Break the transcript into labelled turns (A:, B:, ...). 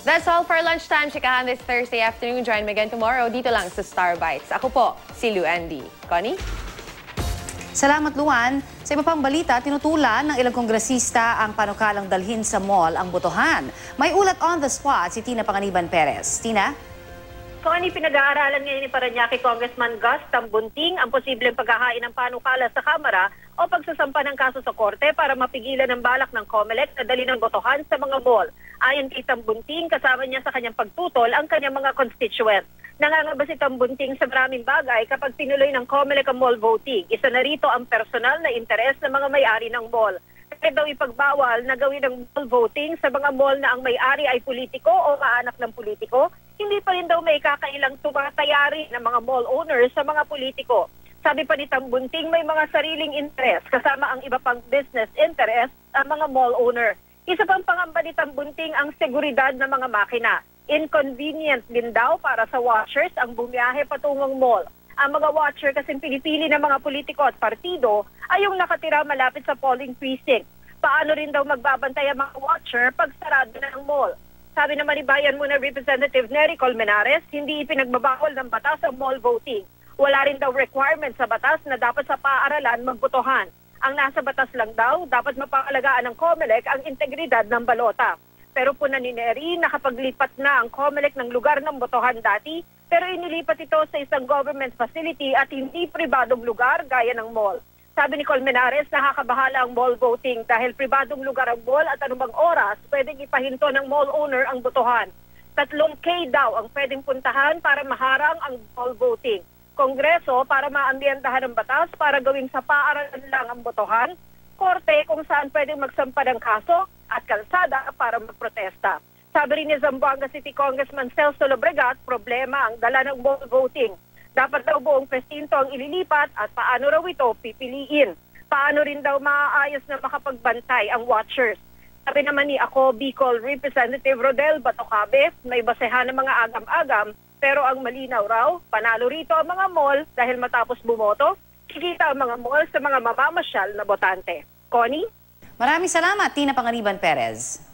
A: That's all for lunchtime. Chikahan this Thursday afternoon. Join me again tomorrow dito lang sa Star Bites. Ako po, si Lou Andy. Connie?
B: Salamat, Luan. Sa iba pang balita, tinutulan ng ilang kongresista ang panukalang dalhin sa mall ang botohan. May ulat on the spot si Tina Panganiban Perez. Tina?
C: Kung yung pinag-aaralan ngayon ni Paranaque Congressman Gus Tambunting ang posibleng paghahain ng panukala sa Kamara o pagsasampa ng kaso sa Korte para mapigilan ng balak ng COMELEC na dali ng botohan sa mga mall. Ayon kay Tambunting, kasama niya sa kanyang pagtutol ang kanyang mga constituents. Nangangaba si Tambunting sa maraming bagay kapag tinuloy ng COMELEC ang mall voting. Isa na rito ang personal na interes ng mga may-ari ng mall. Kaya daw ipagbawal na gawin ang mall voting sa mga mall na ang may-ari ay politiko o kaanak ng politiko, hindi pa rin daw may kakailang tumatayari ng mga mall owners sa mga politiko. Sabi pa ni Tambunting, may mga sariling interest kasama ang iba pang business interest ang mga mall owner. Isa pang pangamba ni Tambunting ang seguridad ng mga makina. Inconvenient din daw para sa watchers ang bumiyahe patungong mall. Ang mga watcher kasing pinipili ng mga politiko at partido ay yung nakatira malapit sa polling precinct. Paano rin daw magbabantay ang mga watcher pag sarado na ng mall? Sabi naman ni Bayan Muna Representative Nery Colmenares, hindi ipinagbabawal ng batas ang mall voting. Wala rin daw requirement sa batas na dapat sa paaralan magbotohan. Ang nasa batas lang daw, dapat mapangalagaan ng COMELEC ang integridad ng balota. Pero po ni nakapaglipat na ang COMELEC ng lugar ng botohan dati, pero inilipat ito sa isang government facility at hindi pribadong lugar gaya ng mall. Sabi ni Colmenares, nakakabahala ang mall voting dahil pribadong lugar ang mall at anumang oras pwedeng ipahinto ng mall owner ang botohan. Tatlong K daw ang pwedeng puntahan para maharang ang mall voting. Kongreso para maambientahan ang batas para gawing sa paaralan lang ang botohan. Korte kung saan pwedeng magsampa ng kaso at kalsada para magprotesta. Sabi rin ni Zamboanga City Congressman Celso Lobregat, problema ang dala ng mall voting. Dapat daw buong presinto ang ililipat at paano raw ito pipiliin. Paano rin daw maaayos na makapagbantay ang watchers. Sabi naman ni ako, Bicol Representative Rodel Batocabe, may basehan ng mga agam-agam, pero ang malinaw raw, panalo rito ang mga mall dahil matapos bumoto, kikita ang mga mall sa mga mamamasyal na botante. Connie?
B: Maraming salamat, Tina Panganiban Perez.